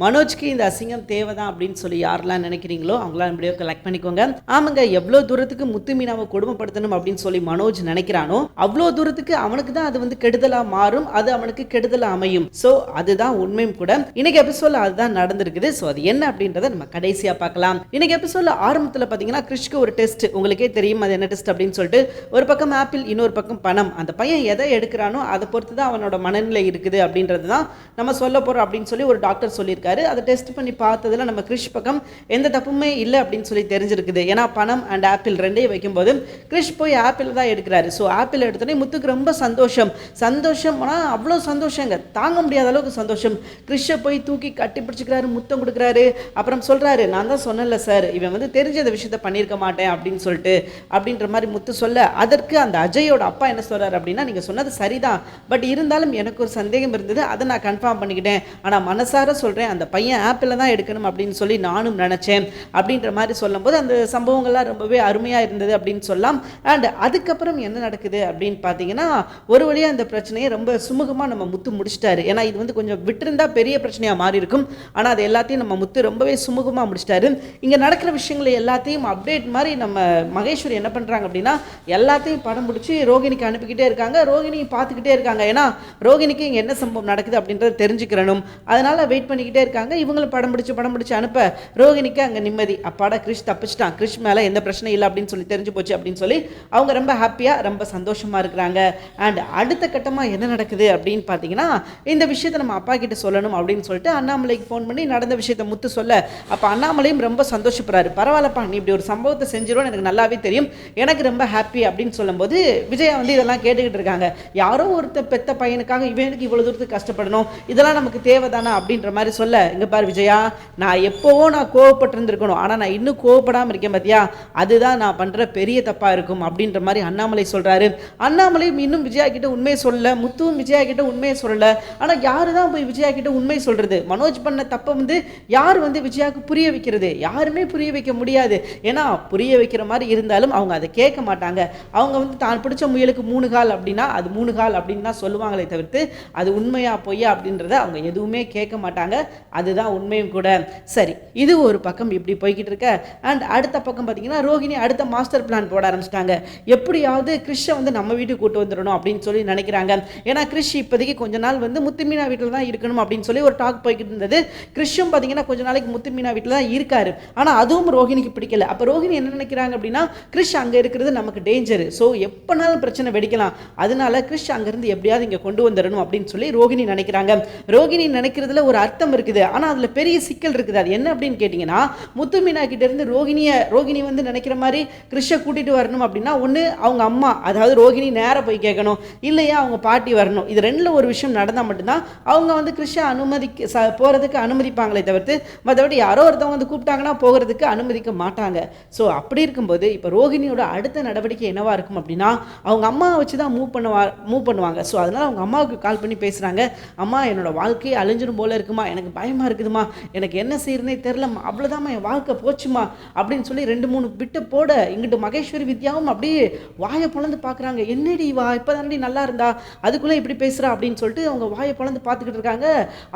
மனோஜ்க்கு இந்த அசிங்கம் தேவைதான் அப்படின்னு சொல்லி யாரெல்லாம் நினைக்கிறீங்களோ அவங்களாம் வீடியோ கலெக்ட் பண்ணிக்கோங்க. ஆமாங்க எவ்வளோ தூரத்துக்கு முத்து மீனாவை கொடுமைப்படுத்தணும் அப்படின்னு சொல்லி மனோஜ் நினைக்கிறானோ அவ்வளோ தூரத்துக்கு அவனுக்கு தான் அது வந்து கெடுதலாக மாறும் அது அவனுக்கு கெடுதலாக அமையும். ஸோ அதுதான் உண்மையும் கூட. இன்னைக்கு எபிசோட்ல அதுதான் நடந்திருக்குது. ஸோ அது என்ன அப்படின்றத நம்ம கடைசியா பார்க்கலாம். இன்னைக்கு எபிசோட்ல ஆரம்பத்தில் பார்த்தீங்கன்னா கிறிஷ்க்கு ஒரு டெஸ்ட் உங்களுக்கே தெரியும் அது என்ன டெஸ்ட் அப்படின்னு சொல்லிட்டு ஒரு பக்கம் ஆப்பிள் இன்னொரு பக்கம் பணம். அந்த பையன் எதை எடுக்கிறானோ அதை பொறுத்து தான் அவனோட மனநிலை இருக்குது அப்படின்றது தான் நம்ம சொல்ல போறோம் அப்படின்னு சொல்லி ஒரு டாக்டர் சொல்லியிருக்காரு. அதை டெஸ்ட் பண்ணி பார்த்ததுல நம்ம கிறிஷ் பக்கம் எந்த தப்புமே இல்லை அப்படின்னு சொல்லி தெரிஞ்சிருக்குது. ஏன்னா பணம் அண்ட் ஆப்பிள் ரெண்டையும் வைக்கும்போது கிறிஷ் போய் ஆப்பிள் தான் எடுக்கிறாரு. ஸோ ஆப்பிள் எடுத்தோடனே முத்துக்கு ரொம்ப சந்தோஷம். சந்தோஷம் ஆனால் அவ்வளோ சந்தோஷங்க. தாங்க முடியாத அளவுக்கு சந்தோஷம். கிறிஷை போய் தூக்கி கட்டி பிடிச்சிக்கிறாரு முத்தம் கொடுக்குறாரு. அப்புறம் சொல்கிறாரு நான் தான் சொன்னேன்ல சார் இவன் வந்து தெரிஞ்ச இந்த விஷயத்த பண்ணியிருக்க மாட்டேன் அப்படின்னு சொல்லிட்டு அப்படின்ற மாதிரி முத்து சொல்ல அதற்கு அந்த அஜயோட அப்பா என்ன சொல்கிறார் அப்படின்னா நீங்கள் சொன்னது சரிதான். பட் இருந்தாலும் எனக்கு ஒரு சந்தேகம் இருந்தது. அதை நான் கன்ஃபார்ம் பண்ணிக்கிட்டேன். ஆனால் மனசார சொல்கிறேன் அந்த அந்த பையன் ஆப்பிளில் தான் எடுக்கணும் அப்படின்னு சொல்லி நானும் நினச்சேன் அப்படின்ற மாதிரி சொல்லும்போது அந்த சம்பவங்கள்லாம் ரொம்பவே அருமையாக இருந்தது அப்படின்னு சொல்லலாம். அண்ட் அதுக்கப்புறம் என்ன நடக்குது அப்படின்னு பார்த்தீங்கன்னா ஒரு வழியாக அந்த பிரச்சனையை ரொம்ப சுமூகமாக நம்ம முத்து முடிச்சிட்டாரு. ஏன்னா இது வந்து கொஞ்சம் விட்டிருந்தா பெரிய பிரச்சனையாக மாறி இருக்கும். ஆனால் அது எல்லாத்தையும் நம்ம முத்து ரொம்பவே சுமூகமாக முடிச்சிட்டாரு. இங்கே நடக்கிற விஷயங்களை எல்லாத்தையும் அப்டேட் மாதிரி நம்ம மகேஸ்வரி என்ன பண்ணுறாங்க அப்படின்னா எல்லாத்தையும் படம் பிடிச்சி ரோகிணிக்கு அனுப்பிக்கிட்டே இருக்காங்க. ரோகிணி பார்த்துக்கிட்டே இருக்காங்க. ஏன்னா ரோகிணிக்கு இங்கே என்ன சம்பவம் நடக்குது அப்படின்றத தெரிஞ்சுக்கிறணும். அதனால் வெயிட் பண்ணிக்கிட்டே இருக்காங்க இவங்களும் படம் பிடிச்சி படம் பிடிச்சி அனுப்ப ரோகிணிக்கு அங்கே நிம்மதி. அப்பாடா கிறிஷ் தப்பிச்சிட்டான். கிறிஷ் மேலே எந்த பிரச்சனையும் இல்லை அப்படின்னு சொல்லி தெரிஞ்சு போச்சு அப்படின்னு சொல்லி அவங்க ரொம்ப ஹாப்பியாக ரொம்ப சந்தோஷமாக இருக்கிறாங்க. அண்ட் அடுத்த கட்டமாக என்ன நடக்குது அப்படின்னு பார்த்தீங்கன்னா இந்த விஷயத்தை நம்ம அப்பா கிட்ட சொல்லணும் அப்படின்னு சொல்லிட்டு அண்ணாமலைக்கு ஃபோன் பண்ணி நடந்த விஷயத்தை முத்து சொல்ல அப்போ அண்ணாமலையும் ரொம்ப சந்தோஷப்படுறாரு. பரவாயில்லப்பா நீ இப்படி ஒரு சம்பவத்தை செஞ்சிருவோன்னு எனக்கு நல்லாவே தெரியும். எனக்கு ரொம்ப ஹாப்பி அப்படின்னு சொல்லும்போது விஜயா வந்து இதெல்லாம் கேட்டுக்கிட்டு இருக்காங்க. யாரோ ஒருத்தர் பெத்த பையனுக்காக இவனுக்கு இவ்வளோ தூரத்துக்கு கஷ்டப்படணும். இதெல்லாம் நமக்கு தேவைதானா அப்படின்ற மாதிரி சொல்ல இங்க பாரு விஜயா நான் எப்போவோ நான் கோவப்பட்டிருந்துருக்கணும். ஆனால் நான் இன்னும் கோவப்படாமல் இருக்கேன் பார்த்தியா அதுதான் நான் பண்ணுற பெரிய தப்பாக இருக்கும் அப்படின்ற மாதிரி அண்ணாமலை சொல்கிறாரு அண்ணாமலையும் இன்னும் விஜயா கிட்ட உண்மையை சொல்லல முத்துவும் விஜயா கிட்ட உண்மையை சொல்லலை. ஆனால் யாரு தான் போய் விஜயா கிட்ட உண்மை சொல்கிறது மனோஜ் பண்ண தப்பை வந்து யார் வந்து விஜயாவுக்கு புரிய வைக்கிறது? யாருமே புரிய வைக்க முடியாது. ஏன்னா புரிய வைக்கிற மாதிரி இருந்தாலும் அவங்க அதை கேட்க மாட்டாங்க. அவங்க வந்து தான் பிடிச்ச முயலுக்கு மூணு கால் அப்படின்னா அது மூணு கால் அப்படின்னு தான் சொல்லுவாங்களே தவிர்த்து அது உண்மையாக பொய்யா அப்படின்றத அவங்க எதுவுமே கேட்க மாட்டாங்க. அதுதான் உண்மையும் கூட. சரி இது ஒரு பக்கம் இப்படி போய்கிட்டு இருக்க. அண்ட் அடுத்த பக்கம் பார்த்தீங்கன்னா ரோஹிணி அடுத்த மாஸ்டர் பிளான் போட ஆரம்பிச்சிட்டாங்க. எப்படியாவது கிறிஷை வந்து நம்ம வீட்டுக்கு கூட்டு வந்துடணும் அப்படின்னு சொல்லி நினைக்கிறாங்க. ஏன்னா கிறிஷ் இப்போதைக்கு கொஞ்ச நாள் வந்து முத்துமீனா வீட்டில் தான் இருக்கணும் அப்படின்னு சொல்லி ஒரு டாக் போய்கிட்டு இருந்தது. கிறிஷும் பார்த்தீங்கன்னா கொஞ்ச நாளைக்கு முத்துமீனா வீட்டில் தான் இருக்காரு. ஆனால் அதுவும் ரோஹிணிக்கு பிடிக்கல. அப்போ ரோஹிணி என்ன நினைக்கிறாங்க அப்படின்னா கிறிஷ் அங்கே இருக்கிறது நமக்கு டேஞ்சர் ஸோ எப்போனாலும் பிரச்சனை வெடிக்கலாம். அதனால கிறிஷ் அங்கேருந்து எப்படியாவது இங்கே கொண்டு வந்துடணும் அப்படின்னு சொல்லி ரோஹிணி நினைக்கிறாங்க. ரோஹிணி நினைக்கிறதுல ஒரு அர்த்தம் இருக்குது ஆனால் அதில் பெரிய சிக்கல் இருக்குது. அது என்ன அப்படின்னு கேட்டிங்கன்னா முத்துமீனா மீனாக்கிட்டேருந்து ரோகிணியை ரோகிணி வந்து நினைக்கிற மாதிரி கிறிஷை கூட்டிகிட்டு வரணும் அப்படின்னா ஒன்று அவங்க அம்மா அதாவது ரோகிணி நேராக போய் கேட்கணும். இல்லையா அவங்க பாட்டி வரணும். இது ரெண்டில் ஒரு விஷயம் நடந்தால் மட்டும்தான் அவங்க வந்து கிறிஷை அனுமதிக்க ச போகிறதுக்கு அனுமதிப்பாங்களே தவிர்த்து மற்றபடி யாரோ ஒருத்தவங்க வந்து கூப்பிட்டாங்கன்னா போகிறதுக்கு அனுமதிக்க மாட்டாங்க. ஸோ அப்படி இருக்கும்போது இப்போ ரோகிணியோட அடுத்த நடவடிக்கை என்னவாக இருக்கும் அப்படின்னா அவங்க அம்மாவை வச்சு தான் மூவ் பண்ணுவா மூவ் பண்ணுவாங்க. ஸோ அதனால் அவங்க அம்மாவுக்கு கால் பண்ணி பேசுகிறாங்க அம்மா என்னோட வாழ்க்கையை அழிஞ்சிடும் போல இருக்குமா? எனக்கு பயமாக இருக்குதுமா? எனக்கு என்ன செய்யறதுனே தெரிலம்மா அவ்வளோதாம்மா என் வாழ்க்கை போச்சுமா? அப்படின்னு சொல்லி ரெண்டு மூணு பிட்டு போட இங்கிட்டு மகேஸ்வரி வித்யாவும் அப்படியே வாயை பிளந்து பார்க்குறாங்க என்னடி வா இப்போ நல்லா இருந்தா? அதுக்குள்ளே இப்படி பேசுகிறா அப்படின்னு சொல்லிட்டு அவங்க வாயை பிளந்து பார்த்துக்கிட்டு இருக்காங்க.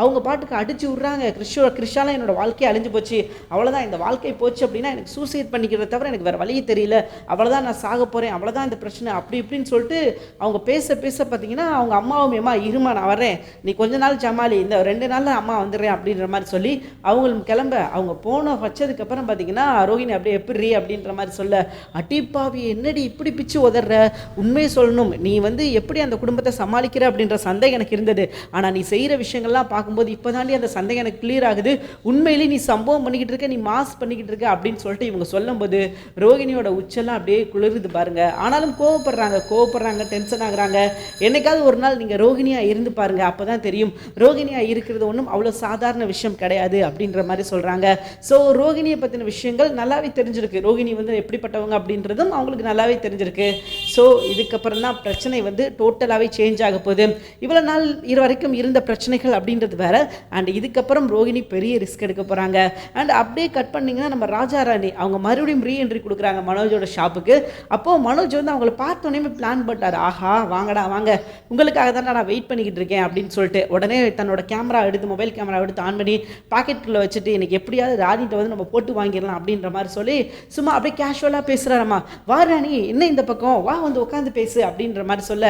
அவங்க பாட்டுக்கு அடிச்சு விட்றாங்க. கிறிஷோ கிறிஷால என்னோட வாழ்க்கையை அழிஞ்சு போச்சு. அவ்வளோதான் இந்த வாழ்க்கை போச்சு அப்படின்னா எனக்கு சூசைட் பண்ணிக்கிறத தவிர எனக்கு வேறு வழியே தெரியல. அவ்வளோதான் நான் சாக போகிறேன் அவ்வளோதான் இந்த பிரச்சனை அப்படி இப்படின்னு சொல்லிட்டு அவங்க பேச பேச பார்த்தீங்கன்னா அவங்க அம்மாவும் ஏமா இருமா நான் வரேன் நீ கொஞ்ச நாள் ஜமாலி. இந்த ரெண்டு நாளில் அம்மா வந்துடுறேன் அப்படின்ற மாதிரி சொல்லி அவங்களும் கிளம்ப. அவங்க போன வச்சதுக்கப்புறம் பார்த்தீங்கன்னா ரோஹிணி அப்படியே எப்படி அப்படின்ற மாதிரி சொல்ல அட்டிப்பாவி என்னடி இப்படி பிச்சு உதற உண்மையை சொல்லணும். நீ வந்து எப்படி அந்த குடும்பத்தை சமாளிக்கிற? அப்படின்ற சந்தேகம் எனக்கு இருந்தது. ஆனால் நீ செய்கிற விஷயங்கள்லாம் பார்க்கும்போது இப்போ தாண்டி அந்த சந்தேகம் எனக்கு கிளியர் ஆகுது. உண்மையிலேயே நீ சம்பவம் பண்ணிக்கிட்டு இருக்க நீ மாஸ் பண்ணிக்கிட்டு இருக்க அப்படின்னு சொல்லிட்டு இவங்க சொல்லும்போது ரோகிணியோட உச்செல்லாம் அப்படியே குளிருது பாருங்க. ஆனாலும் கோவப்படுறாங்க கோவப்படுறாங்க டென்ஷன் ஆகுறாங்க. என்னைக்காவது ஒரு நாள் நீங்கள் ரோஹிணியாக இருந்து பாருங்க அப்போ தான் தெரியும். ரோஹிணியாக இருக்கிறது ஒன்றும் அவ்வளோ சாதாரண விஷயம் கிடையாது அப்படின்ற மாதிரி சொல்கிறாங்க ஸோ ரோகிணியை பற்றின விஷயங்கள் நல்லாவே தெரிஞ்சிருக்கு. ரோகிணி வந்து எப்படிப்பட்டவங்க அப்படின்றதும் அவங்களுக்கு நல்லாவே தெரிஞ்சிருக்கு. ஸோ இதுக்கப்புறம் தான் பிரச்சனை வந்து டோட்டலாகவே சேஞ்ச் ஆக போகுது. இவ்வளோ நாள் இது வரைக்கும் இருந்த பிரச்சனைகள் அப்படின்றது வேற. அண்ட் இதுக்கப்புறம் ரோகிணி பெரிய ரிஸ்க் எடுக்க போகிறாங்க அண்ட் அப்படியே கட் பண்ணிங்கன்னா நம்ம ராஜா ராணி அவங்க மறுபடியும் ரீஎன்ட்ரி கொடுக்குறாங்க மனோஜோட ஷாப்புக்கு அப்போது மனோஜ் வந்து அவங்கள பார்த்தோன்னே பிளான் பண்ணிட்டார். ஆஹா வாங்கடா வாங்க. உங்களுக்காக தான் நான் வெயிட் பண்ணிக்கிட்டு இருக்கேன் அப்படின்னு சொல்லிட்டு உடனே தன்னோட கேமரா எடுத்து மொபைல் கேமரா எடுத்து படத்தை ஆன் பண்ணி பாக்கெட்டுக்குள்ளே வச்சுட்டு எனக்கு எப்படியாவது ராணிகிட்ட வந்து நம்ம போட்டு வாங்கிடலாம் அப்படின்ற மாதிரி சொல்லி சும்மா அப்படியே கேஷுவலாக பேசுகிறாரம்மா வா ராணி என்ன இந்த பக்கம்? வா வந்து உட்காந்து பேசு அப்படின்ற மாதிரி சொல்ல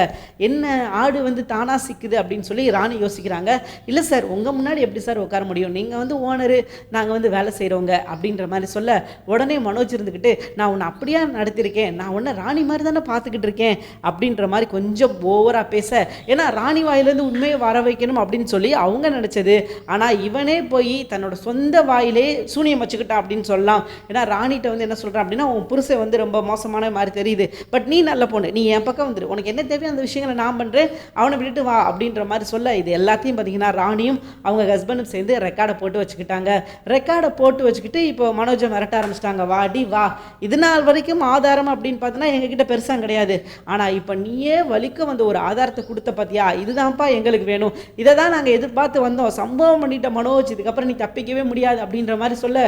என்ன ஆடு வந்து தானாக சிக்குது அப்படின்னு சொல்லி ராணி யோசிக்கிறாங்க. இல்லை சார் உங்கள் முன்னாடி எப்படி சார் உட்கார முடியும்? நீங்கள் வந்து ஓனரு நாங்கள் வந்து வேலை செய்கிறவங்க அப்படின்ற மாதிரி சொல்ல உடனே மனோஜ் இருந்துக்கிட்டு நான் உன்னை அப்படியா நடத்திருக்கேன்? நான் உன்னை ராணி மாதிரி தானே பார்த்துக்கிட்டு இருக்கேன்? அப்படின்ற மாதிரி கொஞ்சம் ஓவராக பேச ஏன்னா ராணி வாயிலேருந்து உண்மையை வர வைக்கணும் அப்படின்னு சொல்லி அவங்க நினச்சது. ஆனால் இவனே போய் தன்னோட சொந்த வாயிலே சூனியம் வச்சுக்கிட்டான் அப்படின்னு சொல்லலாம். ஏன்னா ராணிகிட்ட வந்து என்ன சொல்கிறான் அப்படின்னா உன் புருஷன் வந்து ரொம்ப மோசமான மாதிரி தெரியுது. பட் நீ நல்ல பொண்ணு. நீ என் பக்கம் வந்துடு உனக்கு என்ன தேவையோ அந்த விஷயங்களை நான் பண்ணுறேன் அவனை விட்டுட்டு வா. அப்படின்ற மாதிரி சொல்ல இது எல்லாத்தையும் பார்த்தீங்கன்னா ராணியும் அவங்க ஹஸ்பண்டும் சேர்ந்து ரெக்கார்டை போட்டு வச்சுக்கிட்டாங்க. ரெக்கார்டை போட்டு வச்சுக்கிட்டு இப்போ மனோஜை மிரட்ட ஆரம்பிச்சிட்டாங்க. வாடி வா. இது நாள் வரைக்கும் ஆதாரம் அப்படின்னு பார்த்தோன்னா எங்ககிட்ட பெருசாக கிடையாது. ஆனால் இப்போ நீயே வலிக்க வந்து ஒரு ஆதாரத்தை கொடுத்த பார்த்தியா இதுதான்ப்பா எங்களுக்கு வேணும். இதை தான் நாங்கள் எதிர்பார்த்து வந்தோம். சம்பவம் பண்ணிட்ட மனோஜ் இதுக்கப்புறம் நீ தப்பிக்கவே முடியாது அப்படின்ற மாதிரி சொல்ல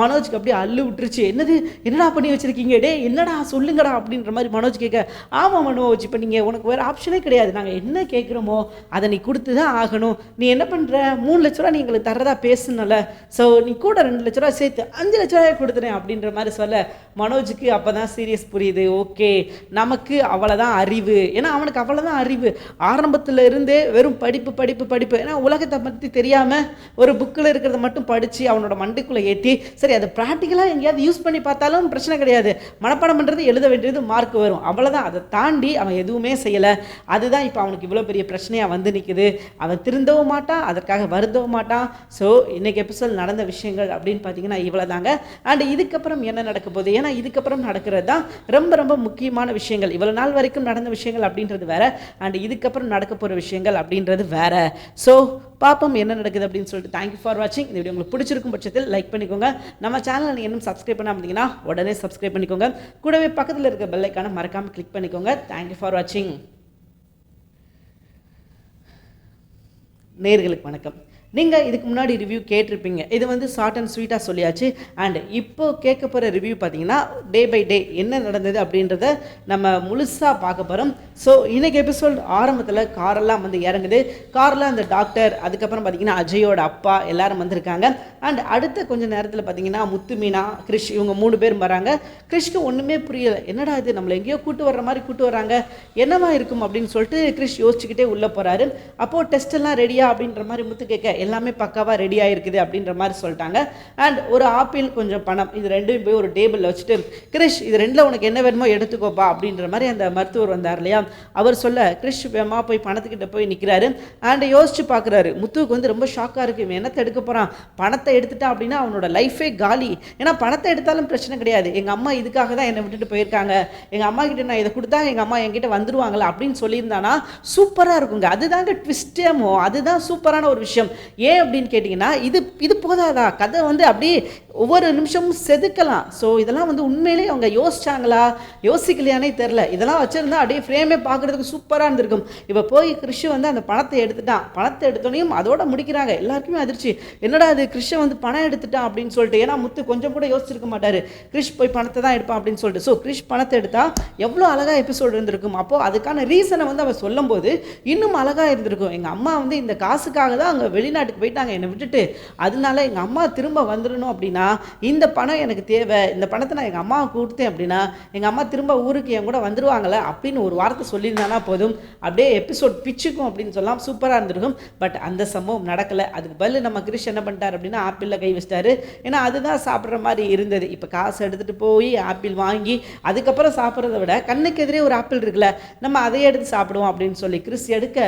மனோஜ்க்கு அப்படியே அள்ளு விட்டுருச்சு. என்னது? என்னடா பண்ணி வச்சிருக்கீங்க? டே என்னடா சொல்லுங்கடா அப்படின்ற மாதிரி மனோஜ் கேட்க ஆமாம் மனோஜ் இப்போ நீங்கள் உனக்கு வேறு ஆப்ஷனே கிடையாது. நாங்கள் என்ன கேட்குறோமோ அதை நீ கொடுத்து தான் ஆகணும். நீ என்ன பண்ணுற மூணு லட்ச ரூபா நீ எங்களுக்கு தரதா பேசுனல. ஸோ நீ கூட ரெண்டு லட்ச ரூபா சேர்த்து அஞ்சு லட்ச ரூபாய் கொடுத்துறேன் அப்படின்ற மாதிரி சொல்ல மனோஜுக்கு அப்போ தான் சீரியஸ் புரியுது. ஓகே நமக்கு அவ்வளோதான் அறிவு. ஏன்னா அவனுக்கு அவ்வளோதான் அறிவு. ஆரம்பத்தில் இருந்தே வெறும் படிப்பு படிப்பு படிப்பு. ஏன்னா உலகத்தை பற்றி தெரியாமல் ஒரு புக்கில் இருக்கிறத மட்டும் படித்து அவனோட மண்டைக்குள்ளே ஏற்றி சரி அதை ப்ராக்டிக்கலாக எங்கேயாவது யூஸ் பண்ணி பார்த்தாலும் பிரச்சனை கிடையாது. மனப்பாடம் பண்ணுறது எழுத வேண்டியது மார்க் வரும். அவ்வளோதான் அதை தாண்டி அவன் எதுவுமே செய்யலை. அதுதான் இப்போ அவனுக்கு இவ்வளோ பெரிய பிரச்சனையாக வந்து நிற்குது அவன் திருந்தவும் மாட்டான் அதற்காக வருந்தவும் மாட்டான். ஸோ இன்றைக்கி எபிசோட் நடந்த விஷயங்கள் அப்படின்னு பார்த்தீங்கன்னா இவ்வளோ தாங்க அண்ட் இதுக்கப்புறம் என்ன நடக்க போகுது? ஏன்னா இதுக்கப்புறம் நடக்கிறது தான் ரொம்ப ரொம்ப முக்கியமான விஷயங்கள். இவ்வளோ நாள் வரைக்கும் நடந்த விஷயங்கள் அப்படின்றது வேற. அண்ட் இதுக்கப்புறம் நடக்க போகிற விஷயங்கள் அப்படின்றது வேற. ஸோ பார்ப்போம் என்ன நடக்குது அப்படின்னு சொல்லிட்டு தேங்க்யூ ஃபார் வாட்சிங் இந்த வீடியோ உங்களுக்கு பிடிச்சிருக்கும் பட்சத்தில் லைக் பண்ணிக்கோங்க. நம்ம சேனலை நீங்கள் இன்னும் சப்ஸ்கிரைப் பண்ண அப்படிங்கன்னா உடனே சப்ஸ்கிரைப் பண்ணிக்கோங்க. கூடவே பக்கத்தில் இருக்க பெல்லைக்கான மறக்காமல் கிளிக் பண்ணிக்கோங்க. தேங்க்யூ ஃபார் வாட்சிங் நேர்களுக்கு வணக்கம். நீங்கள் இதுக்கு முன்னாடி ரிவ்யூ கேட்டிருப்பீங்க. இது வந்து ஷார்ட் அண்ட் ஸ்வீட்டாக சொல்லியாச்சு. அண்ட் இப்போ கேட்க போகிற ரிவ்யூ பார்த்தீங்கன்னா டே பை டே என்ன நடந்தது அப்படின்றத நம்ம முழுசாக பார்க்க போகிறோம் ஸோ இன்றைக்கி எபிசோட் ஆரம்பத்தில் காரெல்லாம் வந்து இறங்குது. காரில் அந்த டாக்டர் அதுக்கப்புறம் பார்த்தீங்கன்னா அஜயோட அப்பா எல்லாரும் வந்திருக்காங்க. அண்ட் அடுத்த கொஞ்சம் நேரத்தில் பார்த்தீங்கன்னா முத்து மீனா கிறிஷ் இவங்க மூணு பேரும் வராங்க. கிறிஷ்க்கு ஒன்றுமே புரியலை. என்னடா இது? நம்மளை எங்கேயோ கூட்டு வர்ற மாதிரி கூட்டு வராங்க என்னவா இருக்கும் அப்படின்னு சொல்லிட்டு கிறிஷ் யோசிச்சுக்கிட்டே உள்ளே போகிறாரு அப்போது டெஸ்ட் எல்லாம் ரெடியா அப்படின்ற மாதிரி முத்து கேட்க எல்லாமே பக்காவாக ரெடி ஆகிருக்குது அப்படின்ற மாதிரி சொல்லிட்டாங்க. அண்ட் ஒரு ஆப்பிள் கொஞ்சம் பணம் இது ரெண்டும் போய் ஒரு டேபிளில் வச்சுட்டு கிரிஷ் இது ரெண்டில் உனக்கு என்ன வேணுமோ எடுத்துக்கோப்பா அப்படின்ற மாதிரி அந்த மருத்துவர் வந்தார் இல்லையா? அவர் சொல்ல கிரிஷ் வேமா போய் பணத்துக்கிட்ட போய் நிற்கிறாரு அண்ட் யோசிச்சு பார்க்குறாரு முத்துவுக்கு வந்து ரொம்ப ஷாக்காக இருக்குது இவன் என்னத்தை எடுக்க போகிறான் பணத்தை எடுத்துட்டான் அப்படின்னா அவனோட லைஃபே காலி. ஏன்னா பணத்தை எடுத்தாலும் பிரச்சனை கிடையாது. எங்கள் அம்மா இதுக்காக தான் என்னை விட்டுட்டு போயிருக்காங்க. எங்கள் அம்மா கிட்ட நான் இதை கொடுத்தா எங்கள் அம்மா என்கிட்ட வந்துருவாங்களா? அப்படின்னு சொல்லியிருந்தானா சூப்பராக இருக்குங்க. அதுதாங்க ட்விஸ்டேமோ அதுதான் சூப்பரான ஒரு விஷயம். ஏன் அப்படின்னு கேட்டிங்கன்னா இது இது போதாதா? கதை வந்து அப்படியே ஒவ்வொரு நிமிஷமும் செதுக்கலாம். ஸோ இதெல்லாம் வந்து உண்மையிலேயே அவங்க யோசிச்சாங்களா? யோசிக்கலையானே தெரில இதெல்லாம் வச்சுருந்தா அப்படியே ஃப்ரேமே பார்க்குறதுக்கு சூப்பராக இருந்திருக்கும். இப்போ போய் கிறிஷ் வந்து அந்த பணத்தை எடுத்துட்டான். பணத்தை எடுத்தோனையும் அதோட முடிக்கிறாங்க. எல்லாருக்குமே அதிர்ச்சி. என்னடா அது கிறிஷை வந்து பணம் எடுத்துட்டான் அப்படின்னு சொல்லிட்டு ஏன்னா முத்து கொஞ்சம் கூட யோசிச்சிருக்க மாட்டார். கிறிஷ் போய் பணத்தை தான் எடுப்பான் அப்படின்னு சொல்லிட்டு. ஸோ கிறிஷ் பணத்தை எடுத்தால் எவ்வளோ அழகாக எபிசோடு இருந்திருக்கும். அப்போது அதுக்கான ரீசனை வந்து அவன் சொல்லும்போது இன்னும் அழகாக இருந்திருக்கும். எங்கள் அம்மா வந்து இந்த காசுக்காக தான் அங்கே வெளிநாட்டுக்கு போயிட்டாங்க என்னை விட்டுட்டு. அதனால எங்கள் அம்மா திரும்ப வந்துடணும் அப்படின்னா இந்த பணம் எனக்கு தேவை இந்த பணத்தை நான் எங்கள் அம்மாவை கொடுத்தேன் அப்படின்னா எங்கள் அம்மா திரும்ப ஊருக்கு என் கூட வந்துடுவாங்களே அப்படின்னு ஒரு வார்த்தை சொல்லியிருந்தானா போதும். அப்படியே எபிசோட் பிச்சுக்கும் அப்படின்னு சொல்லலாம் சூப்பராக இருந்திருக்கும். பட் அந்த சம்பவம் நடக்கலை. அதுக்கு பதில் நம்ம கிரிஷ் என்ன பண்ணிட்டார் அப்படின்னா ஆப்பிளில் கை வச்சிட்டாரு. ஏன்னா அதுதான் சாப்பிட்ற மாதிரி இருந்தது. இப்போ காசு எடுத்துகிட்டு போய் ஆப்பிள் வாங்கி அதுக்கப்புறம் சாப்பிட்றத விட கண்ணுக்கு எதிரே ஒரு ஆப்பிள் இருக்குல்ல நம்ம அதை எடுத்து சாப்பிடுவோம் அப்படின்னு சொல்லி கிறிஸ் எடுக்க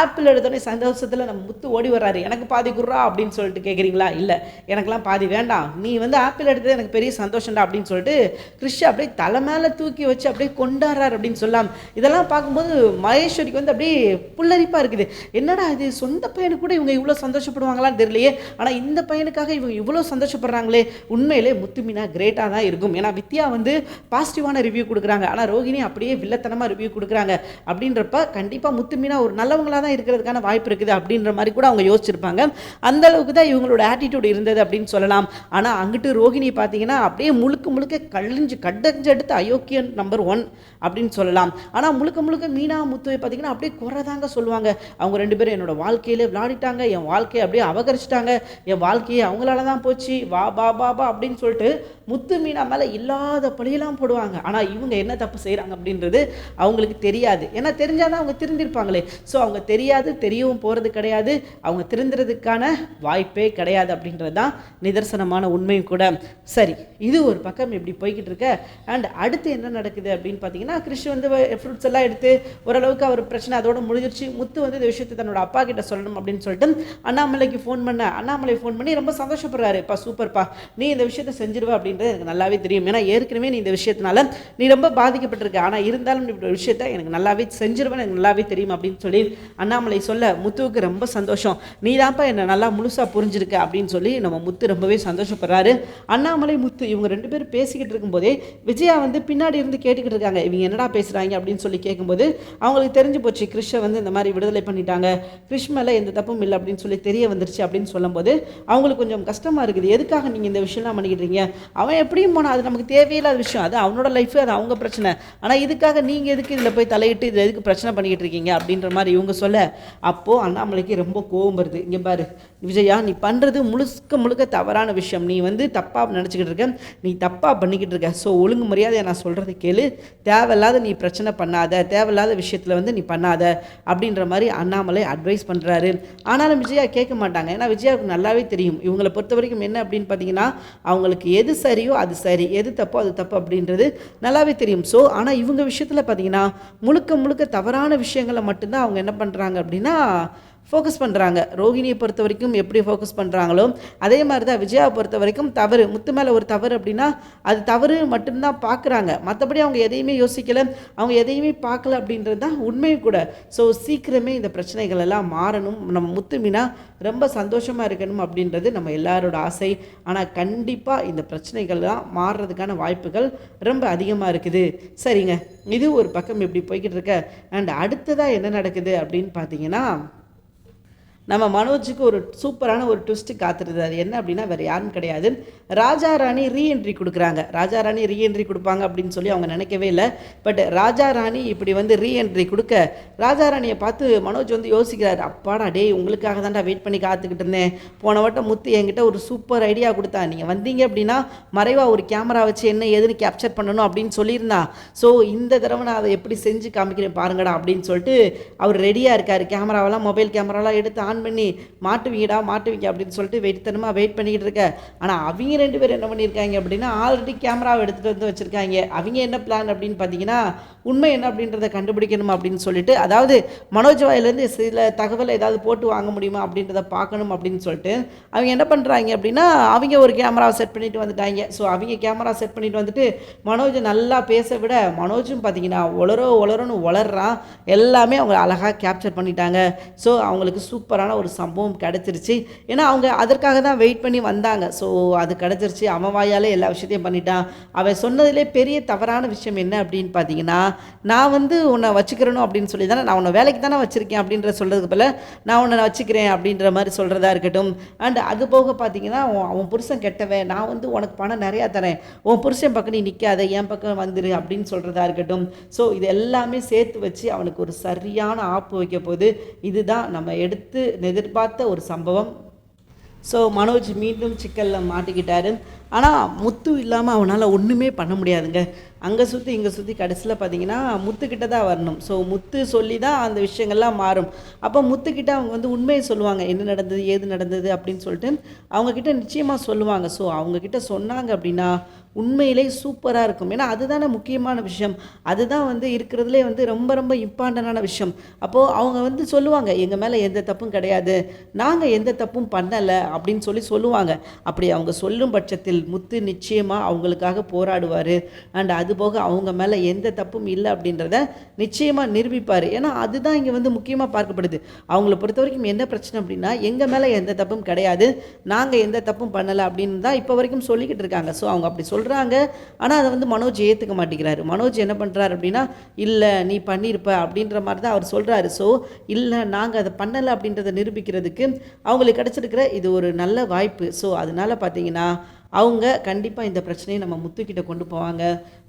ஆப்பிள் எடுத்தோடனே சந்தோஷத்தில் நம்ம முத்து ஓடி வர்றாரு. எனக்கு பாதி குர்ரா அப்படின்னு சொல்லிட்டு கேட்குறீங்களா இல்லை. எனக்கெல்லாம் பாதி வேண்டாம். நீ வந்து ஆப்பிள் எடுத்தது எனக்கு பெரிய சந்தோஷம்டா அப்படின்னு சொல்லிட்டு கிறிஷ் அப்படியே தலை மேலே தூக்கி வச்சு அப்படியே கொண்டாடுறார் அப்படின்னு சொல்லலாம் இதெல்லாம் பார்க்கும்போது மகேஸ்வரிக்கு வந்து அப்படியே புல்லரிப்பாக இருக்குது. என்னடா இது? சொந்த பையனுக்கு கூட இவங்க இவ்வளோ சந்தோஷப்படுவாங்களான்னு தெரியலையே. ஆனால் இந்த பையனுக்காக இவங்க இவ்வளோ சந்தோஷப்படுறாங்களே. உண்மையிலே முத்துமினா கிரேட்டாக தான் இருக்கும். ஏன்னா வித்யா வந்து பாசிட்டிவான ரிவ்யூ கொடுக்குறாங்க. ஆனால் ரோகிணி அப்படியே வில்லத்தனமாக ரிவ்யூ கொடுக்குறாங்க. அப்படின்றப்ப கண்டிப்பாக முத்துமினா ஒரு நல்லவங்களாக தான் இருக்கிறதுக்கான வாய்ப்பு இருக்குது அப்படின்ற மாதிரி கூட அவங்க யோசிச்சிருப்பாங்க. அந்த அளவுக்கு தான் இவங்களோட ஆட்டிடியூட் இருந்தது அப்படின்னு சொல்லலாம். ஆனால் அங்கிட்டு ரோகிணி பார்த்தீங்கன்னா அப்படியே முழுக்க முழுக்க கழிஞ்சு கட்டஞ்செடுத்து அயோக்கியன் நம்பர் ஒன் அப்படின்னு சொல்லலாம். ஆனால் முழுக்க முழுக்க மீனா முத்துவை பார்த்தீங்கன்னா அப்படியே குறைதாங்க சொல்லுவாங்க. அவங்க ரெண்டு பேரும் என்னோட வாழ்க்கையிலே விளையாடிட்டாங்க. என் வாழ்க்கையை அப்படியே அபகரிச்சிட்டாங்க. என் வாழ்க்கையை அவங்களால தான் போச்சு. வா பா பா பா அப்படின்னு சொல்லிட்டு முத்து மீனா மேலே இல்லாத பழியெல்லாம் போடுவாங்க. ஆனால் இவங்க என்ன தப்பு செய்கிறாங்க அப்படின்றது அவங்களுக்கு தெரியாது. ஏன்னா தெரிஞ்சாதான் அவங்க திருந்திருப்பாங்களே. ஸோ அவங்க தெரியாது தெரியவும் போகிறது கிடையாது. அவங்க எழுந்துறதுக்கான வாய்ப்பே கிடையாது அப்படின்றது தான் நிதர்சனமான உண்மையும் கூட. சரி இது ஒரு பக்கம் இப்படி போய்கிட்டு இருக்க. அண்ட் அடுத்து என்ன நடக்குது அப்படின்னு பார்த்தீங்கன்னா கிறிஷ் வந்து ஃப்ரூட்ஸ் எல்லாம் எடுத்து ஓரளவுக்கு அவர் பிரச்சனை அதோட முடிஞ்சிருச்சு. முத்து வந்து இந்த விஷயத்தை தன்னோட அப்பா கிட்ட சொல்லணும் அப்படின்னு சொல்லிட்டு அண்ணாமலைக்கு ஃபோன் பண்ண அண்ணாமலை ஃபோன் பண்ணி ரொம்ப சந்தோஷப்படுறாருப்பா சூப்பர்ப்பா நீ இந்த விஷயத்தை செஞ்சிருவ அப்படின்றது எனக்கு நல்லாவே தெரியும். ஏன்னா ஏற்கனவே நீ இந்த விஷயத்தினால நீ ரொம்ப பாதிக்கப்பட்டிருக்க. ஆனால் இருந்தாலும் இப்படி ஒரு விஷயத்தை எனக்கு நல்லாவே செஞ்சிருவேன் எனக்கு நல்லாவே தெரியும் அப்படின்னு சொல்லி அண்ணாமலை சொல்ல முத்துவுக்கு ரொம்ப சந்தோஷம். நீ தான்ப்பா என்னை நல்லா முழுசாக புரிஞ்சிருக்க அப்படின்னு சொல்லி நம்ம முத்து ரொம்பவே சந்தோஷப்படுறாரு. அண்ணாமலை முத்து இவங்க ரெண்டு பேரும் பேசிக்கிட்டு இருக்கும்போதே விஜயா வந்து பின்னாடி இருந்து கேட்டுக்கிட்டு இருக்காங்க. இவங்க என்னடா பேசுகிறாங்க அப்படின்னு சொல்லி கேட்கும்போது அவங்களுக்கு தெரிஞ்சு போச்சு கிறிஷை வந்து இந்த மாதிரி விடுதலை பண்ணிட்டாங்க. கிறிஷ் மேலே எந்த தப்பும் இல்லை அப்படின்னு சொல்லி தெரிய வந்துருச்சு அப்படின்னு சொல்லும்போது அவங்களுக்கு கொஞ்சம் கஷ்டமாக இருக்குது. எதுக்காக நீங்கள் இந்த விஷயம்லாம் பண்ணிக்கிட்டு அவன் எப்படியும் போனால் அது நமக்கு தேவையில்லாத விஷயம். அது அவனோட லைஃபு அது அவங்க பிரச்சனை. ஆனால் இதுக்காக நீங்கள் எதுக்கு இதில் போய் தலையிட்டு இதில் எதுக்கு பிரச்சனை பண்ணிக்கிட்டு இருக்கீங்க அப்படின்ற மாதிரி இவங்க சொல்ல. அப்போது அண்ணாமலைக்கு ரொம்ப கோவம் வருது. இங்கே பாரு விஜயா நீ பண்ணுறது முழுக்க முழுக்க தவறான விஷயம். நீ வந்து தப்பாக நினச்சிக்கிட்டு இருக்க. நீ தப்பாக பண்ணிக்கிட்டு இருக்க. ஸோ ஒழுங்கு மரியாதையை நான் சொல்கிறத கேளு. தேவையில்லாத நீ பிரச்சனை பண்ணாத. தேவையில்லாத விஷயத்தில் வந்து நீ பண்ணாத அப்படின்ற மாதிரி அண்ணாமலை அட்வைஸ் பண்ணுறாரு ஆனாலும் விஜயா கேட்க மாட்டாங்க. ஏன்னா விஜயாவுக்கு நல்லாவே தெரியும். இவங்களை பொறுத்த வரைக்கும் என்ன அப்படின்னு பார்த்தீங்கன்னா அவங்களுக்கு எது சரியோ அது சரி. எது தப்போ அது தப்பு அப்படின்றது நல்லாவே தெரியும். ஸோ ஆனால் இவங்க விஷயத்தில் பார்த்தீங்கன்னா முழுக்க முழுக்க தவறான விஷயங்களை மட்டும்தான் அவங்க என்ன பண்ணுறாங்க அப்படின்னா ஃபோக்கஸ் பண்ணுறாங்க ரோஹிணியை பொறுத்த வரைக்கும் எப்படி ஃபோக்கஸ் பண்ணுறாங்களோ அதே மாதிரி தான் விஜயாவை பொறுத்த வரைக்கும் தவறு. முத்து மேலே ஒரு தவறு அப்படின்னா அது தவறு மட்டும்தான் பார்க்குறாங்க மற்றபடி அவங்க எதையுமே யோசிக்கலை. அவங்க எதையுமே பார்க்கல அப்படின்றது தான் உண்மையும் கூட. ஸோ சீக்கிரமே இந்த பிரச்சனைகள் எல்லாம் மாறணும். நம்ம முத்து மீனா ரொம்ப சந்தோஷமாக இருக்கணும் அப்படின்றது நம்ம எல்லாரோட ஆசை. ஆனால் கண்டிப்பாக இந்த பிரச்சனைகள்லாம் மாறுறதுக்கான வாய்ப்புகள் ரொம்ப அதிகமாக இருக்குது. சரிங்க. இது ஒரு பக்கம் இப்படி போய்கிட்டு இருக்க. அண்ட் அடுத்ததாக என்ன நடக்குது அப்படின்னு பார்த்தீங்கன்னா நம்ம மனோஜுக்கு ஒரு சூப்பரான ஒரு ட்விஸ்ட்டு காத்திருந்தார் என்ன அப்படின்னா வேறு யாரும் கிடையாது. ராஜா ராணி ரீஎன்ட்ரி கொடுக்குறாங்க. ராஜா ராணி ரீஎன்ட்ரி கொடுப்பாங்க அப்படின்னு சொல்லி அவங்க நினைக்கவே இல்லை. பட் ராஜா ராணி இப்படி வந்து ரீஎன்ட்ரி கொடுக்க ராஜா ராணியை பார்த்து மனோஜ் வந்து யோசிக்கிறார். அப்பாடா டேய் உங்களுக்காக தான்டா வெயிட் பண்ணி காத்துக்கிட்டு இருந்தேன். போன வட்டம் முத்து என்கிட்ட ஒரு சூப்பர் ஐடியா கொடுத்தா. நீங்கள் வந்தீங்க அப்படின்னா மறைவாக ஒரு கேமரா வச்சு என்ன எதுன்னு கேப்சர் பண்ணணும் அப்படின்னு சொல்லியிருந்தான் ஸோ இந்த தடவை நான் அதை எப்படி செஞ்சு காமிக்கிறேன் பாருங்கடா அப்படின்னு சொல்லிட்டு அவர் ரெடியாக இருக்கார். கேமராவெல்லாம் மொபைல் கேமராலாம் எடுத்து ஆன் பண்ணி மாட்டுவீங்கடா மாட்டுவீங்க அப்படின்னு சொல்லிட்டு வெயிட்தனமாக வெயிட் பண்ணிக்கிட்டு இருக்க. ஆனால் அவங்க ரெண்டு பேரும் என்ன பண்ணியிருக்காங்க அப்படின்னா ஆல்ரெடி கேமராவை எடுத்துகிட்டு வந்து வச்சுருக்காங்க. அவங்க என்ன பிளான் அப்படின்னு பார்த்தீங்கன்னா உண்மை என்ன அப்படின்றத கண்டுபிடிக்கணும் அப்படின்னு சொல்லிட்டு அதாவது மனோஜ் வாயிலேருந்து சில தகவலை ஏதாவது போட்டு வாங்க முடியுமா அப்படின்றத பார்க்கணும் அப்படின்னு சொல்லிட்டு அவங்க என்ன பண்ணுறாங்க அப்படின்னா அவங்க ஒரு கேமராவை செட் பண்ணிட்டு வந்துட்டாங்க. ஸோ அவங்க கேமரா செட் பண்ணிட்டு வந்துட்டு மனோஜ் நல்லா பேச விட மனோஜும் பார்த்தீங்கன்னா உளரோ உளரோன்னு ஒளர்றான் எல்லாமே அவங்க அழகாக கேப்சர் பண்ணிட்டாங்க. ஸோ அவங்களுக்கு சூப்பராக சூப்பரான ஒரு சம்பவம் கிடச்சிருச்சு. ஏன்னா அவங்க அதற்காக தான் வெயிட் பண்ணி வந்தாங்க. ஸோ அது கிடச்சிருச்சு. அவன் வாயாலே எல்லா விஷயத்தையும் பண்ணிட்டான். அவன் சொன்னதிலே பெரிய தவறான விஷயம் என்ன அப்படின்னு பார்த்தீங்கன்னா நான் வந்து உன்னை வச்சுக்கிறணும் அப்படின்னு சொல்லி தானே நான் உன்னை வேலைக்கு தானே வச்சுருக்கேன் அப்படின்ற சொல்கிறதுக்கு போல் நான் உன்னை வச்சுக்கிறேன் அப்படின்ற மாதிரி சொல்கிறதா இருக்கட்டும். அண்ட் அது போக பார்த்தீங்கன்னா அவன் புருஷன் கெட்டவன். நான் வந்து உனக்கு பணம் நிறையா தரேன். உன் புருஷன் பக்கம் நீ நிற்காத என் பக்கம் வந்துரு அப்படின்னு சொல்கிறதா இருக்கட்டும். ஸோ இது எல்லாமே சேர்த்து வச்சு அவனுக்கு ஒரு சரியான ஆப்பு வைக்க போது இதுதான் நம்ம எடுத்து எதிர்பார்த்த ஒரு சம்பவம். ஸோ மனோஜ் மீண்டும் சிக்கலில் மாட்டிக்கிட்டாரு. ஆனால் முத்து இல்லாமல் அவனால் ஒன்றுமே பண்ண முடியாதுங்க. அங்கே சுற்றி இங்கே சுற்றி கடைசியில் பார்த்தீங்கன்னா முத்துக்கிட்ட தான் வரணும். ஸோ முத்து சொல்லி தான் அந்த விஷயங்கள்லாம் மாறும். அப்போ முத்துக்கிட்ட அவங்க வந்து உண்மையை சொல்லுவாங்க. என்ன நடந்தது ஏது நடந்தது அப்படின்னு சொல்லிட்டு அவங்கக்கிட்ட நிச்சயமாக சொல்லுவாங்க. ஸோ அவங்கக்கிட்ட சொன்னாங்க அப்படின்னா உண்மையிலே சூப்பராக இருக்கும். ஏன்னா அதுதானே முக்கியமான விஷயம். அதுதான் வந்து இருக்கிறதுலே வந்து ரொம்ப ரொம்ப இம்பார்ட்டண்டான விஷயம். அப்போது அவங்க வந்து சொல்லுவாங்க எங்கள் மேலே எந்த தப்பும் கிடையாது. நாங்கள் எந்த தப்பும் பண்ணலை அப்படின்னு சொல்லி சொல்லுவாங்க. அப்படி அவங்க சொல்லும் பட்சத்தில் முத்து நிச்சயமாக அவங்களுக்காக போராடுவார். அண்ட் அதுபோக அவங்க மேலே எந்த தப்பும் இல்லை அப்படின்றத நிச்சயமாக நிரூபிப்பார். ஏன்னா அதுதான் இங்கே வந்து முக்கியமாக பார்க்கப்படுது. அவங்கள பொறுத்த வரைக்கும் என்ன பிரச்சனை அப்படின்னா எங்கள் மேலே எந்த தப்பும் கிடையாது. நாங்கள் எந்த தப்பும் பண்ணலை அப்படின்னு தான் இப்போ வரைக்கும் சொல்லிக்கிட்டு இருக்காங்க. ஸோ அவங்க அப்படி சொல்கிறாங்க ஆனால் அதை வந்து மனோஜ் ஏற்றுக்க மாட்டேங்கிறாரு. மனோஜ் என்ன பண்ணுறாரு அப்படின்னா இல்லை நீ பண்ணியிருப்ப அப்படின்ற மாதிரி தான் அவர் சொல்கிறாரு ஸோ இல்லை நாங்கள் அதை பண்ணலை. அப்படின்றத நிரூபிக்கிறதுக்கு அவங்களுக்கு கிடச்சிருக்கிற இது ஒரு நல்ல வாய்ப்பு. ஸோ அதனால் பார்த்தீங்கன்னா அவங்க கண்டிப்பாக இந்த பிரச்சனையை நம்ம முத்துக்கிட்ட கொண்டு போவாங்க.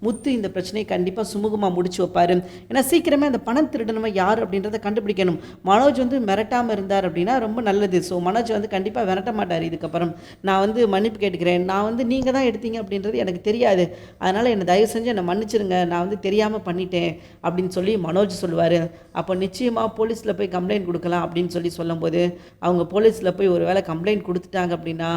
முத்து இந்த பிரச்சனையை கண்டிப்பாக சுமூகமாக முடிச்சு வைப்பார். ஏன்னா சீக்கிரமே அந்த பணம் திருடனவன் யார் அப்படின்றத கண்டுபிடிக்கணும். மனோஜ் வந்து மிரட்டாமல் இருந்தார் அப்படின்னா ரொம்ப நல்லது. ஸோ மனோஜ் வந்து கண்டிப்பாக விரட்ட மாட்டார் இதுக்கப்புறம். நான் வந்து மன்னிப்பு கேட்டுக்கிறேன். நான் வந்து நீங்கள் தான் எடுத்தீங்க அப்படின்றது எனக்கு தெரியாது. அதனால் என்னை தயவு செஞ்சு என்னை மன்னிச்சிருங்க. நான் வந்து தெரியாமல் பண்ணிட்டேன் அப்படின்னு சொல்லி மனோஜ் சொல்லுவார். அப்போ நிச்சயமாக போலீஸில் போய் கம்ப்ளைண்ட் கொடுக்கலாம் அப்படின்னு சொல்லி சொல்லும்போது அவங்க போலீஸில் போய் ஒரு வேளை கம்ப்ளைண்ட் கொடுத்துட்டாங்க அப்படின்னா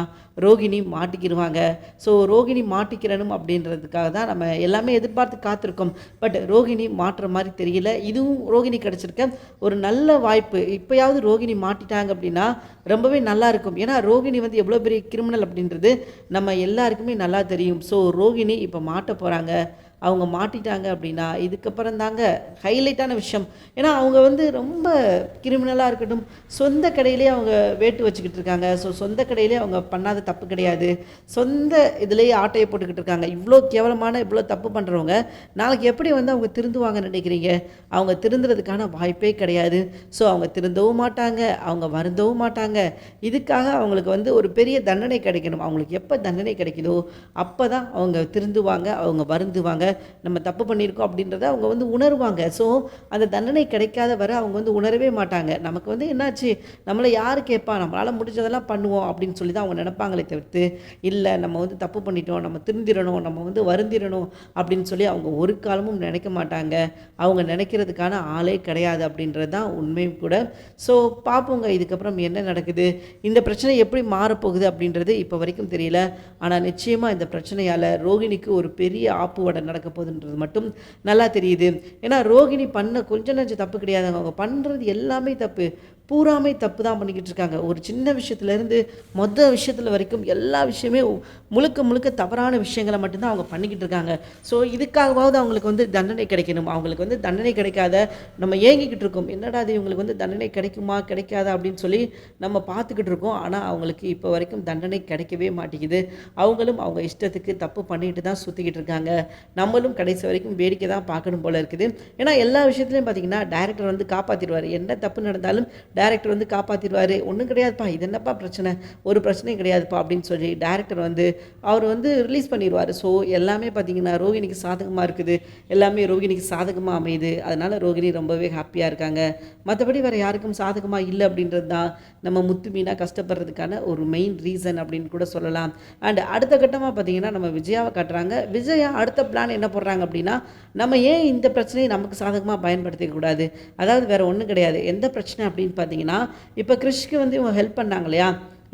ரோகிணி மாட்டிக்கிடுவாங்க ஸோ ரோகிணி மாட்டிக்கிறணும் அப்படின்றதுக்காக தான் நம்ம எல்லாமே எதிர்பார்த்து காத்திருக்கோம். பட் ரோகிணி மாற்றுற மாதிரி தெரியல. இதுவும் ரோகிணி கிடச்சிருக்க. ஒரு நல்ல வாய்ப்பு. இப்போயாவது ரோகிணி மாட்டிட்டாங்க அப்படின்னா ரொம்பவே நல்லா இருக்கும். ஏன்னா ரோகிணி வந்து எவ்வளோ பெரிய கிரிமினல் அப்படின்றது நம்ம எல்லாருக்குமே நல்லா தெரியும். ஸோ ரோகிணி இப்போ மாட்ட போகிறாங்க அவங்க மாட்டிட்டாங்க அப்படின்னா இதுக்கப்புறம் தாங்க ஹைலைட்டான விஷயம். ஏன்னா அவங்க வந்து ரொம்ப கிரிமினலாக இருக்கட்டும் சொந்த கடையிலே அவங்க வேட்டு வச்சுக்கிட்டு இருக்காங்க. ஸோ சொந்த கடையிலே அவங்க பண்ணாத தப்பு கிடையாது. சொந்த இதுலேயே ஆட்டையை போட்டுக்கிட்டு இருக்காங்க. இவ்வளோ கேவலமான இவ்வளோ தப்பு பண்ணுறவங்க நாளைக்கு எப்படி வந்து அவங்க திருந்துவாங்கன்னு நினைக்கிறீங்க? அவங்க திருந்துறதுக்கான வாய்ப்பே கிடையாது. ஸோ அவங்க திருந்தவும் மாட்டாங்க அவங்க வருந்தவும் மாட்டாங்க. இதுக்காக அவங்களுக்கு வந்து ஒரு பெரிய தண்டனை கிடைக்கணும். அவங்களுக்கு எப்போ தண்டனை கிடைக்குதோ அப்போ தான் அவங்க திருந்துவாங்க அவங்க வருந்துவாங்க. நம்ம தப்பு பண்ணியிருக்கோம் அப்படின்றத அவங்க வந்து உணர்வாங்க. ஸோ அந்த தண்டனை கிடைக்காத வரை அவங்க வந்து உணரவே மாட்டாங்க. நமக்கு வந்து என்னாச்சு? நம்மளை யார் கேட்பா நம்மளால் முடிஞ்சதெல்லாம் பண்ணுவோம் அப்படின்னு சொல்லி தான் அவங்க நினைப்பாங்களே தவிர்த்து இல்லை நம்ம வந்து தப்பு பண்ணிட்டோம் நம்ம திருந்திடணும் நம்ம வந்து வருந்திடணும் அப்படின்னு சொல்லி அவங்க ஒரு காலமும் நினைக்க மாட்டாங்க. அவங்க நினைக்கிறதுக்கான ஆளே கிடையாது அப்படின்றது தான் உண்மையும் கூட. ஸோ பார்ப்போங்க இதுக்கப்புறம் என்ன நடக்குது? இந்த பிரச்சனை எப்படி மாறப்போகுது அப்படின்றது இப்போ வரைக்கும் தெரியல. ஆனால் நிச்சயமாக இந்த பிரச்சனையால் ரோகிணிக்கு ஒரு பெரிய ஆப்பு வடை நடக்க போகுதுன்றது மட்டும் நல்லா தெரியுது. ஏன்னா ரோகிணி பண்ண கொஞ்சம் நஞ்சம் தப்பு கிடையாது. அவங்க பண்ணுறது எல்லாமே தப்பு. பூராமே தப்பு தான் பண்ணிக்கிட்டு இருக்காங்க. ஒரு சின்ன விஷயத்துலேருந்து மொத்த விஷயத்தில் வரைக்கும் எல்லா விஷயமே முழுக்க முழுக்க தவறான விஷயங்களை மட்டும்தான் அவங்க பண்ணிக்கிட்டு இருக்காங்க. ஸோ இதுக்காகவாவது அவங்களுக்கு வந்து தண்டனை கிடைக்கணும். அவங்களுக்கு வந்து தண்டனை கிடைக்காத நம்ம ஏங்கிக்கிட்டு இருக்கோம். என்னடா அது இவங்களுக்கு வந்து தண்டனை கிடைக்குமா கிடைக்காதா அப்படின்னு சொல்லி நம்ம பார்த்துக்கிட்டு இருக்கோம். ஆனால் அவங்களுக்கு இப்போ வரைக்கும் தண்டனை கிடைக்கவே மாட்டேங்குது. அவங்களும் அவங்க இஷ்டத்துக்கு தப்பு பண்ணிட்டு தான் சுற்றிக்கிட்டு இருக்காங்க. நம்மளும் கடைசி வரைக்கும் வேடிக்கை தான் பார்க்கணும் போல இருக்குது. ஏன்னா எல்லா விஷயத்துலையும் பார்த்தீங்கன்னா டேரக்டர் வந்து காப்பாற்றிடுவார் என்ன தப்பு நடந்தாலும் டேரக்டர் வந்து காப்பாற்றிடுவார் ஒன்றும் கிடையாதுப்பா. இது என்னப்பா பிரச்சனை? ஒரு பிரச்சனையும் கிடையாதுப்பா அப்படின்னு சொல்லி டேரக்டர் வந்து அவர் வந்து ரிலீஸ் பண்ணிடுவார். ஸோ எல்லாமே பார்த்தீங்கன்னா ரோகிணிக்கு சாதகமாக இருக்குது. எல்லாமே ரோகிணிக்கு சாதகமாக அமையுது. அதனால் ரோகிணி ரொம்பவே ஹாப்பியாக இருக்காங்க. மற்றபடி வேறு யாருக்கும் சாதகமாக இல்லை அப்படின்றது தான் நம்ம முத்து மீனா கஷ்டப்படுறதுக்கான ஒரு மெயின் ரீசன் அப்படின்னு கூட சொல்லலாம். அண்ட் அடுத்த கட்டமாக பார்த்தீங்கன்னா நம்ம விஜயாவை காட்டுறாங்க. விஜயா அடுத்த பிளான் என்ன போடுறாங்க அப்படின்னா நம்ம ஏன் இந்த பிரச்சனையை நமக்கு சாதகமாக பயன்படுத்திக்க கூடாது? அதாவது வேறு ஒன்றும் கிடையாது. எந்த பிரச்சனை அப்படின்னு பார்த்தீங்கன்னா இப்போ கிறிஷ்க்கு வந்து இவங்க ஹெல்ப் பண்ணாங்க இல்லையா?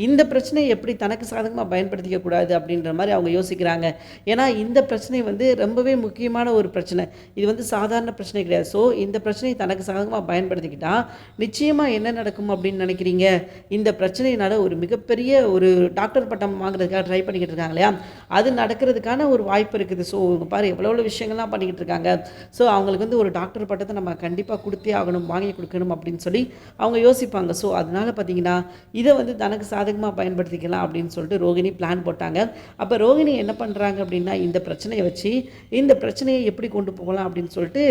இந்த பிரச்சனையை எப்படி தனக்கு சாதகமாக பயன்படுத்திக்க கூடாது அப்படின்ற மாதிரி அவங்க யோசிக்கிறாங்க. ஏன்னா இந்த பிரச்சனை வந்து ரொம்பவே முக்கியமான ஒரு பிரச்சனை. இது வந்து சாதாரண பிரச்சனை கிடையாது. ஸோ இந்த பிரச்சனையை தனக்கு சாதகமாக பயன்படுத்திக்கிட்டால் நிச்சயமாக என்ன நடக்கும் அப்படின்னு நினைக்கிறீங்க? இந்த பிரச்சனையினால ஒரு மிகப்பெரிய ஒரு டாக்டர் பட்டம் வாங்குறதுக்காக ட்ரை பண்ணிக்கிட்டு இருக்காங்க இல்லையா? அது நடக்கிறதுக்கான ஒரு வாய்ப்பு இருக்குது. ஸோ இவங்க பாரு எவ்வளோ எவ்வளோ விஷயங்கள்லாம் பண்ணிக்கிட்டு இருக்காங்க. ஸோ அவங்களுக்கு வந்து ஒரு டாக்டர் பட்டத்தை நம்ம கண்டிப்பாக கொடுத்தே ஆகணும் வாங்கி கொடுக்கணும் அப்படின்னு சொல்லி அவங்க யோசிப்பாங்க. ஸோ அதனால பார்த்தீங்கன்னா இதை வந்து தனக்கு சாதகமாக பயன்படுத்திக்கலாம் அப்படின்னு சொல்லிட்டு ரோகிணி பிளான் போட்டாங்க. அப்போ ரோகிணி என்ன பண்ணுறாங்க அப்படின்னா இந்த பிரச்சனையை வச்சு இந்த பிரச்சனையை எப்படி கொண்டு போகலாம் அப்படின்னு சொல்லிட்டு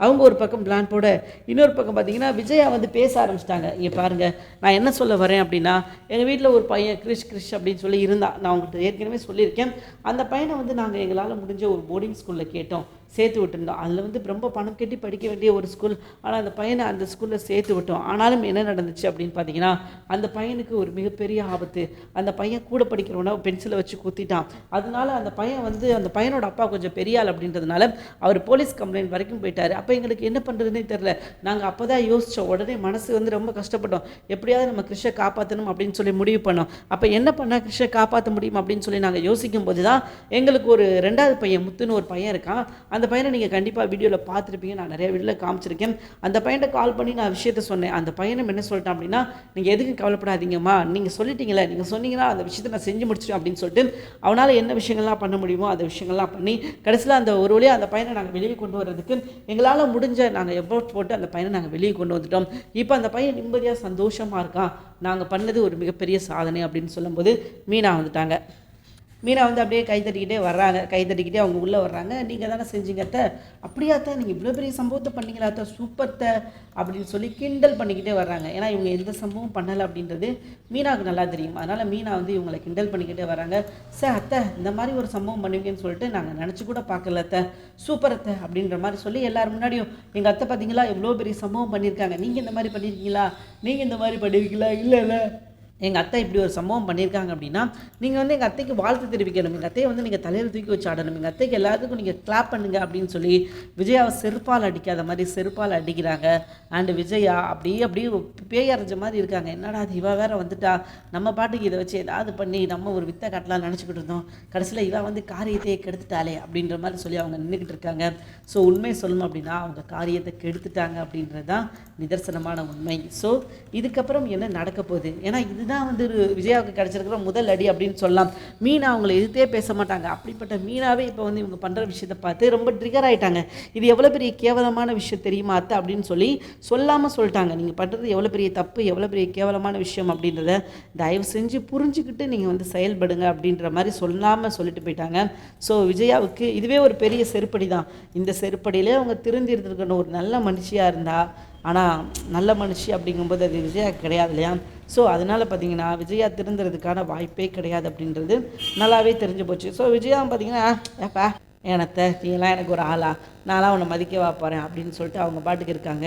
அவங்க ஒரு பக்கம் பிளான் போட இன்னொரு பக்கம் பார்த்தீங்கன்னா விஜயா வந்து பேச ஆரம்பிச்சிட்டாங்க. இங்கே பாருங்கள் நான் என்ன சொல்ல வரேன் அப்படின்னா எங்கள் வீட்டில் ஒரு பையன் கிறிஷ் கிறிஷ் அப்படின்னு சொல்லி இருந்தான். நான் உங்கள்கிட்ட ஏற்கனவே சொல்லியிருக்கேன். அந்த பையனை வந்து நாங்கள் எங்களால் முடிஞ்ச ஒரு போர்டிங் ஸ்கூலில் கேட்டோம். சேர்த்து விட்டுருந்தோம். அதில் வந்து ரொம்ப பணம் கட்டி படிக்க வேண்டிய ஒரு ஸ்கூல் ஆனால் அந்த பையனை அந்த ஸ்கூலில் சேர்த்து விட்டோம். ஆனாலும் என்ன நடந்துச்சு அப்படின்னு பார்த்தீங்கன்னா அந்த பையனுக்கு ஒரு மிகப்பெரிய ஆபத்து. அந்த பையன் கூட படிக்கிறவன பென்சிலை வச்சு குத்திட்டான். அதனால அந்த பையன் வந்து அந்த பையனோட அப்பா கொஞ்சம் பெரிய ஆள் அப்படின்றதுனால அவர் போலீஸ் கம்ப்ளைண்ட் வரைக்கும் போயிட்டார். அப்போ எங்களுக்கு என்ன பண்ணுறதுனே தெரில நாங்கள் அப்போ தான் யோசித்தோம் உடனே மனசு வந்து ரொம்ப கஷ்டப்பட்டோம். எப்படியாவது நம்ம கிருஷை காப்பாற்றணும் அப்படின்னு சொல்லி முடிவு பண்ணோம். அப்போ என்ன பண்ணால் கிருஷை காப்பாற்ற முடியும் அப்படின்னு சொல்லி நாங்கள் யோசிக்கும் போது தான் எங்களுக்கு ஒரு ரெண்டாவது பையன் முத்துன்னு ஒரு பையன் இருக்கான். அந்த அந்த பையனை நீங்கள் கண்டிப்பாக வீடியோவில் பார்த்துருப்பீங்க. நான் நிறைய வீடியோவில் காமிச்சிருக்கேன். அந்த பையன்கிட்ட கால் பண்ணி நான் விஷயத்த சொன்னேன். அந்த பையனை என்ன சொல்லிட்டான் அப்படின்னா நீங்கள் எதுக்கும் கவலைப்படாதீங்கம்மா. நீங்கள் சொல்லிட்டீங்களே நீங்கள் சொன்னீங்கன்னா அந்த விஷயத்தை நான் செஞ்சு முடிச்சிட்டேன் அப்படின்னு சொல்லிட்டு அவனால் என்ன விஷயங்கள்லாம் பண்ண முடியுமோ அந்த விஷயங்கள்லாம் பண்ணி கடைசியில் அந்த ஒரு வழியாக அந்த பையனை நாங்கள் வெளியே கொண்டு வர்றதுக்கு எங்களால் முடிஞ்ச நாங்கள் எஃபோர்ட் போட்டு அந்த பையனை நாங்கள் வெளியே கொண்டு வந்துட்டோம். இப்போ அந்த பையன் நிம்மதியாக சந்தோஷமாக இருக்கான். நாங்கள் பண்ணது ஒரு மிகப்பெரிய சாதனை அப்படின்னு சொல்லும்போது மீனா வந்துட்டாங்க. மீனா வந்து அப்படியே கை தட்டிக்கிட்டே வர்றாங்க. கை தட்டிக்கிட்டே அவங்க உள்ளே வர்றாங்க. நீங்கள் தானே செஞ்சீங்க அத்தை. அப்படியா அத்தை? நீங்கள் இவ்வளோ பெரிய சம்பவத்தை பண்ணீங்களா அத்தை? சூப்பர்த்தை அப்படின்னு சொல்லி கிண்டல் பண்ணிக்கிட்டே வர்றாங்க. ஏன்னா இவங்க எந்த சம்பவம் பண்ணலை அப்படின்றது மீனாவுக்கு நல்லா தெரியும். அதனால் மீனா வந்து இவங்களை கிண்டல் பண்ணிக்கிட்டே வராங்க சார் அத்தை இந்த மாதிரி ஒரு சம்பவம் பண்ணுவீங்கன்னு சொல்லிட்டு நாங்கள் நினச்சி கூட பார்க்கல அத்தை. சூப்பர் அத்தை அப்படின்ற மாதிரி சொல்லி எல்லார் முன்னாடியும் எங்கள் அத்தை பார்த்தீங்களா எவ்வளோ பெரிய சம்பவம் பண்ணியிருக்காங்க நீங்கள் இந்த மாதிரி பண்ணியிருக்கீங்களா நீங்கள் இந்த மாதிரி பண்ணியிருக்கீங்களா இல்லை இல்லை. எங்கள் அத்தை இப்படி ஒரு சம்பவம் பண்ணியிருக்காங்க அப்படின்னா நீங்கள் வந்து எங்கள் அத்தைக்கு வாழ்த்து தெரிவிக்கணும். எங்கள் அத்தையை வந்து நீங்கள் தலையில் தூக்கி வச்சு ஆடணும். எங்கள் அத்தைக்கு எல்லாத்துக்கும் நீங்கள் கிளாப் பண்ணுங்க அப்படின்னு சொல்லி விஜயாவை செருப்பால் அடிக்காத மாதிரி செருப்பால் அடிக்கிறாங்க. அண்டு விஜயா அப்படியே அப்படியே பேய் அரைஞ்ச மாதிரி இருக்காங்க. என்னடா அது இவா வேற வந்துட்டா? நம்ம பாட்டுக்கு இதை வச்சு ஏதாவது பண்ணி நம்ம ஒரு வித்தை காட்டலாம் நினச்சிக்கிட்டு இருந்தோம். கடைசியில் இவா வந்து காரியத்தையே கெடுத்துட்டாளே அப்படின்ற மாதிரி சொல்லி அவங்க நின்றுக்கிட்டு இருக்காங்க. ஸோ உண்மை சொல்லணும் அப்படின்னா அவங்க காரியத்தை கெடுத்துட்டாங்க அப்படின்றது தான் நிதர்சனமான உண்மை. ஸோ இதுக்கப்புறம் என்ன நடக்க போகுது? ஏன்னா இதுதான் வந்து விஜயாவுக்கு கிடச்சிருக்கிற முதல் அடி அப்படின்னு சொல்லலாம். மீனா அவங்கள எதிர்த்தே பேச மாட்டாங்க. அப்படிப்பட்ட மீனாவே இப்போ வந்து இவங்க பண்ணுற விஷயத்தை பார்த்து ரொம்ப ட்ரிகர் ஆகிட்டாங்க இது எவ்வளோ பெரிய கேவலமான விஷயம் தெரியுமா அத்தை? அப்படின்னு சொல்லி சொல்லாமல் சொல்லிட்டாங்க. நீங்கள் பண்ணுறது எவ்வளோ பெரிய தப்பு எவ்வளோ பெரிய கேவலமான விஷயம் அப்படின்றத தயவு செஞ்சு புரிஞ்சுக்கிட்டு நீங்கள் வந்து செயல்படுங்க அப்படின்ற மாதிரி சொல்லாமல் சொல்லிட்டு போயிட்டாங்க. ஸோ விஜயாவுக்கு இதுவே ஒரு பெரிய செருப்படி தான் இந்த செருப்படியிலே அவங்க திருந்தி இருந்திருக்கணும் ஒரு நல்ல மனுஷியாக இருந்தால் ஆனால் நல்ல மனுஷி அப்படிங்கும்போது அது விஜயா கிடையாது இல்லையா? ஸோ அதனால் பார்த்தீங்கன்னா விஜயா திருந்துறதுக்கான வாய்ப்பே கிடையாது அப்படின்றது நல்லாவே தெரிஞ்சு போச்சு. ஸோ விஜயா பார்த்தீங்கன்னா ஏப்பா எனத்தை நீலாம் எனக்கு ஒரு ஆளா? நான்லாம் உன்னை மதிக்கவா போகிறேன் அப்படின்னு சொல்லிட்டு அவங்க பாட்டுக்கு இருக்காங்க.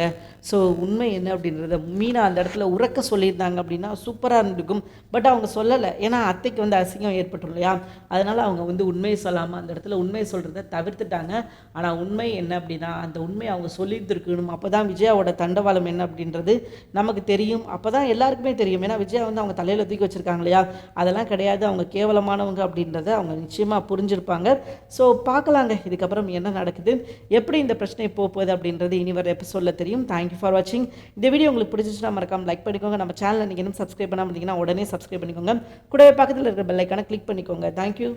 ஸோ உண்மை என்ன அப்படின்றத மீனா அந்த இடத்துல உறக்க சொல்லியிருந்தாங்க அப்படின்னா சூப்பராக இருந்திருக்கும். பட் அவங்க சொல்லலை. ஏன்னா அத்தைக்கு வந்து அசிங்கம் ஏற்பட்டுரும் இல்லையா? அதனால் அவங்க வந்து உண்மையை சொல்லாமல் அந்த இடத்துல உண்மையை சொல்கிறத தவிர்த்துட்டாங்க. ஆனால் உண்மை என்ன அப்படின்னா அந்த உண்மையை அவங்க சொல்லியிருந்துருக்கணும். அப்போ தான் விஜயாவோட தண்டவாளம் என்ன அப்படின்றது நமக்கு தெரியும். அப்போ தான் எல்லாருக்குமே தெரியும். ஏன்னா விஜயா வந்து அவங்க தலையில் தூக்கி வச்சுருக்காங்க இல்லையா? அதெல்லாம் கிடையாது. அவங்க கேவலமானவங்க அப்படின்றத அவங்க நிச்சயமாக புரிஞ்சிருப்பாங்க. ஸோ பார்க்க பார்க்கலாங்க. இதுக்கப்புறம் என்ன நடக்குது? எப்படி இந்த பிரச்சனை போக போகுது அப்படின்றது இனி வர எபிசோடில் தெரியும். தேங்க்யூ ஃபார் வாட்சிங் இந்த வீடியோ உங்களுக்கு பிடிச்சிச்சுன்னா மறக்காம லைக் பண்ணிக்கோங்க. நம்ம சேனல் நீங்கள் இன்னும் சப்ஸ்கிரைப் பண்ணாமல் இருந்தீங்கன்னா உடனே சப்ஸ்கிரைப் பண்ணிக்கோங்க. கூடவே பக்கத்தில் இருக்கிற பெல்லைக்கான கிளிக் பண்ணிக்கோங்க. தேங்க்யூ